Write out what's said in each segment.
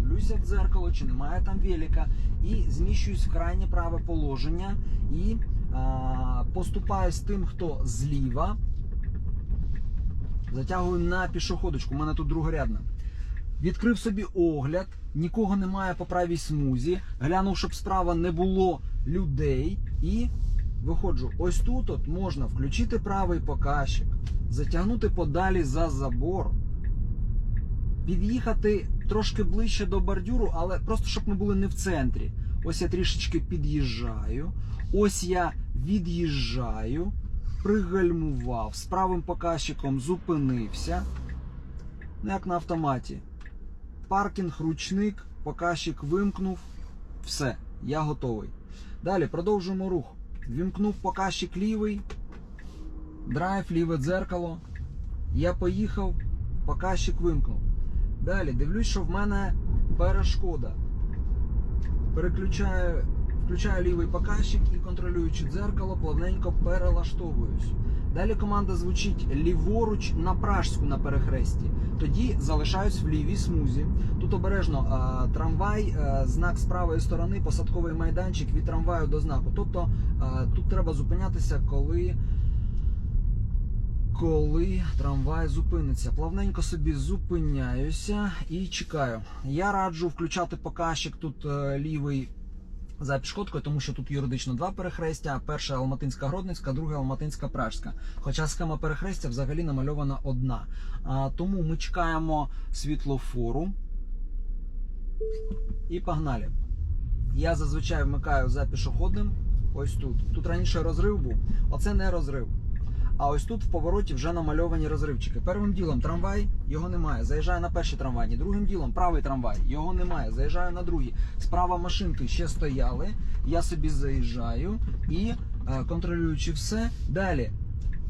дивлюся в дзеркало, чи немає там велика, і зміщуюсь в крайнє праве положення і а, поступаю з тим, хто зліва. Затягую на пішоходочку. У мене тут другорядна. Відкрив собі огляд, нікого немає по правій смузі. Глянув, щоб справа не було людей. І виходжу. Ось тут от можна включити правий показчик, затягнути подалі за забор, під'їхати трошки ближче до бордюру, але просто щоб ми були не в центрі. Ось я трішечки під'їжджаю. Ось я від'їжджаю, пригальмував, з правим показчиком зупинився. Ну, як на автоматі. Паркінг, ручник, показчик вимкнув. Все, я готовий. Далі продовжуємо рух. Вімкнув показчик лівий, драйв, ліве дзеркало. Я поїхав, показчик вимкнув. Далі дивлюсь, що в мене перешкода. Переключаю, включаю лівий показчик і контролюючи дзеркало, плавненько перелаштовуюсь. Далі команда звучить ліворуч на пражську на перехресті. Тоді залишаюсь в лівій смузі. Тут обережно а, трамвай, а, знак з правої сторони, посадковий майданчик від трамваю до знаку. Тобто а, тут треба зупинятися, коли, коли трамвай зупиниться. Плавненько собі зупиняюся і чекаю. Я раджу включати показчик тут е, лівий за пішходкою, тому що тут юридично два перехрестя: перша Алматинська Гродницька, друга Алматинська Пражська. Хоча схема перехрестя взагалі намальована одна. Тому ми чекаємо світлофору і погнали. Я зазвичай вмикаю за пішохідним. Ось тут. Тут раніше розрив був, оце не розрив. А ось тут в повороті вже намальовані розривчики. Первим ділом трамвай, його немає. Заїжджаю на перший трамвай. Другим ділом правий трамвай, його немає. Заїжджаю на другий. Справа машинки ще стояли. Я собі заїжджаю і е, контролюючи все. Далі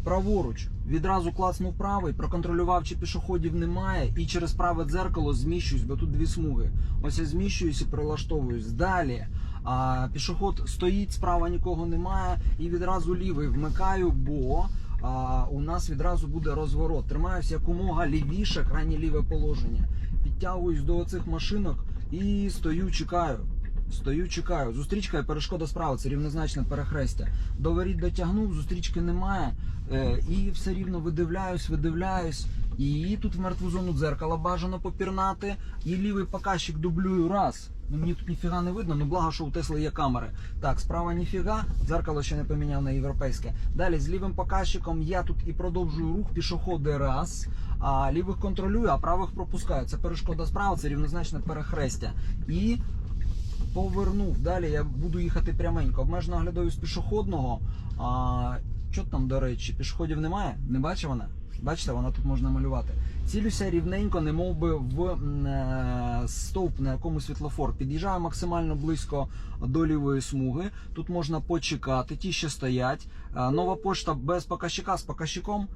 праворуч відразу класнув правий, проконтролював, чи пішоходів немає, і через праве дзеркало зміщуюсь, бо тут дві смуги. Ось я зміщуюсь і прилаштовуюсь. Далі а, пішоход стоїть, справа нікого немає, і відразу лівий вмикаю, бо а, у нас відразу буде розворот. Тримаюся якомога лівіше, крайнє ліве положення. Підтягуюсь до цих машинок і стою, чекаю. Стою, чекаю. Зустрічка і перешкода справа, це рівнозначне перехрестя. До воріт дотягнув, зустрічки немає. Е, і все рівно видивляюсь, видивляюсь. І тут в мертву зону дзеркала бажано попірнати. І лівий показчик дублюю раз. Ну мені тут ніфіга не видно, ну благо, що у Тесли є камери. Так, справа ніфіга, дзеркало ще не поміняв на європейське. Далі з лівим показчиком я тут і продовжую рух, пішоходи раз. А лівих контролюю, а правих пропускаю. Це перешкода справа, це рівнозначне перехрестя. І повернув. Далі я буду їхати пряменько. Обмежено оглядаю з пішохідного. А, що там, до речі, пішоходів немає? Не бачив вона? Бачите, вона тут можна малювати. Цілюся рівненько, не мов би в е, стовп, на якому світлофор. Під'їжджаю максимально близько до лівої смуги. Тут можна почекати, ті ще стоять. Е, Нова пошта без показчика з показчиком.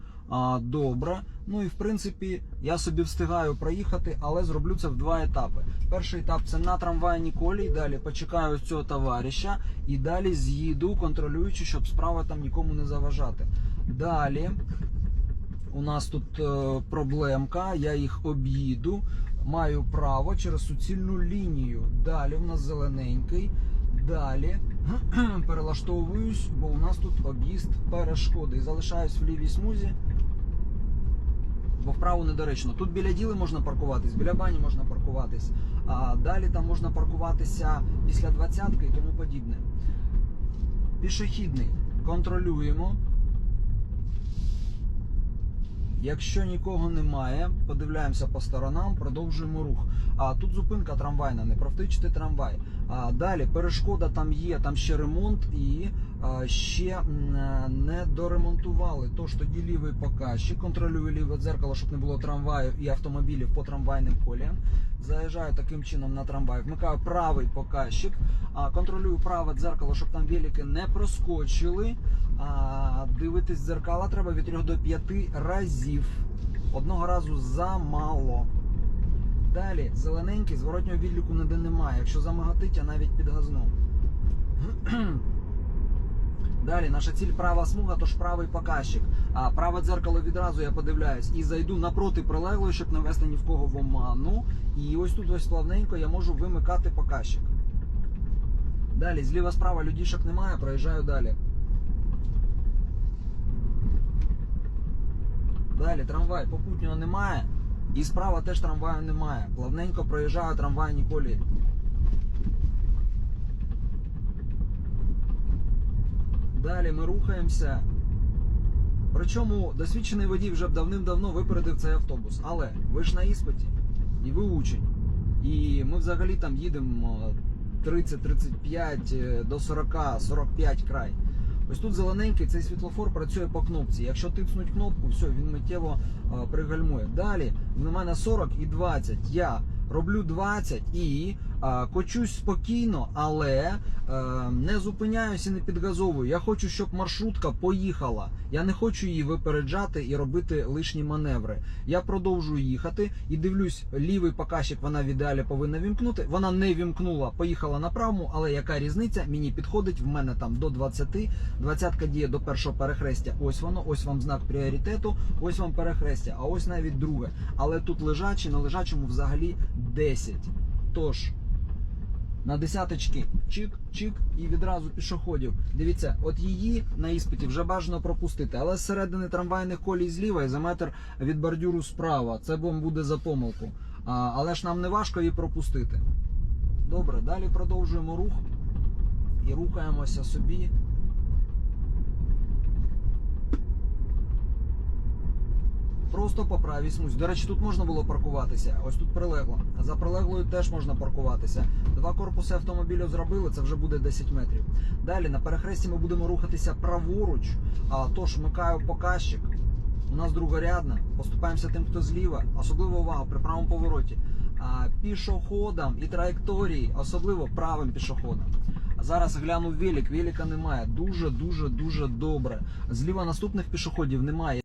Добре. Ну і в принципі я собі встигаю проїхати, але зроблю це в два етапи. Перший етап це на трамвайній колії. Далі почекаю цього товариша і далі з'їду, контролюючи, щоб справа там нікому не заважати. Далі у нас тут е, проблемка, я їх об'їду. Маю право через суцільну лінію. Далі в нас зелененький. Далі перелаштовуюсь, бо у нас тут об'їзд перешкоди. Залишаюсь в лівій смузі, бо вправо недоречно. Тут біля діли можна паркуватись, біля бані можна паркуватись. А далі там можна паркуватися після двадцятки і тому подібне. Пішохідний контролюємо. Якщо нікого немає, подивляємося по сторонам, продовжуємо рух. А тут зупинка трамвайна, не провтичити трамвай. А далі перешкода там є, там ще ремонт і ще е, не доремонтували. Тож тоді лівий показчик, контролюю ліве дзеркало, щоб не було трамваю і автомобілів по трамвайним коліям. Заїжджаю таким чином на трамвай, вмикаю правий показчик, контролюю праве дзеркало, щоб там велики не проскочили. Дивитись дзеркала треба від 3 до 5 разів. Одного разу замало. Далі, зелененький, зворотнього відліку ніде немає. Якщо замагатить, я навіть підгазну. Далі наша ціль права смуга, тож правий показчик. А праве дзеркало відразу я подивляюсь і зайду напроти прилеглої, щоб не вести ні в кого в оману. І ось тут ось плавненько я можу вимикати показчик. Далі, зліва справа людішок немає, проїжджаю далі. Далі трамвай попутнього немає. І справа теж трамваю немає. Плавненько проїжджаю трамвай ніколи. Далі ми рухаємося. Причому досвідчений водій вже давним-давно випередив цей автобус. Але ви ж на іспиті, і ви учень. І ми взагалі там їдемо 30-35 е, до 40-45 край. Ось тут зелененький цей світлофор працює по кнопці. Якщо тиснуть кнопку, все, він миттєво е, пригальмує. Далі в мене 40 і 20. Я роблю 20 і кочусь спокійно, але е, не зупиняюсь і не підгазовую. Я хочу, щоб маршрутка поїхала. Я не хочу її випереджати і робити лишні маневри. Я продовжую їхати і дивлюсь, лівий показчик вона в ідеалі повинна вімкнути. Вона не вімкнула, поїхала на правому, але яка різниця? Мені підходить в мене там до 20. Двадцятка діє до першого перехрестя. Ось воно, ось вам знак пріоритету, ось вам перехрестя, а ось навіть друге. Але тут лежачий, на лежачому взагалі 10. Тож. На десяточки чик-чик і відразу пішоходів. Дивіться, от її на іспиті вже бажано пропустити, але з середини трамвайних колій зліва і за метр від бордюру справа. Це вам буде за помилку. А, але ж нам не важко її пропустити. Добре, далі продовжуємо рух і рухаємося собі. Просто по правій смузі. До речі, тут можна було паркуватися. Ось тут прилегло. За прилеглою теж можна паркуватися. Два корпуси автомобілю зробили, це вже буде 10 метрів. Далі на перехресті ми будемо рухатися праворуч. А тож вмикаю показчик. У нас другорядна. Поступаємося тим, хто зліва. Особливо увагу при правому повороті. А, пішоходам і траєкторії, особливо правим пішоходам. Зараз гляну велик, велика немає. Дуже, дуже, дуже добре. Зліва наступних пішоходів немає.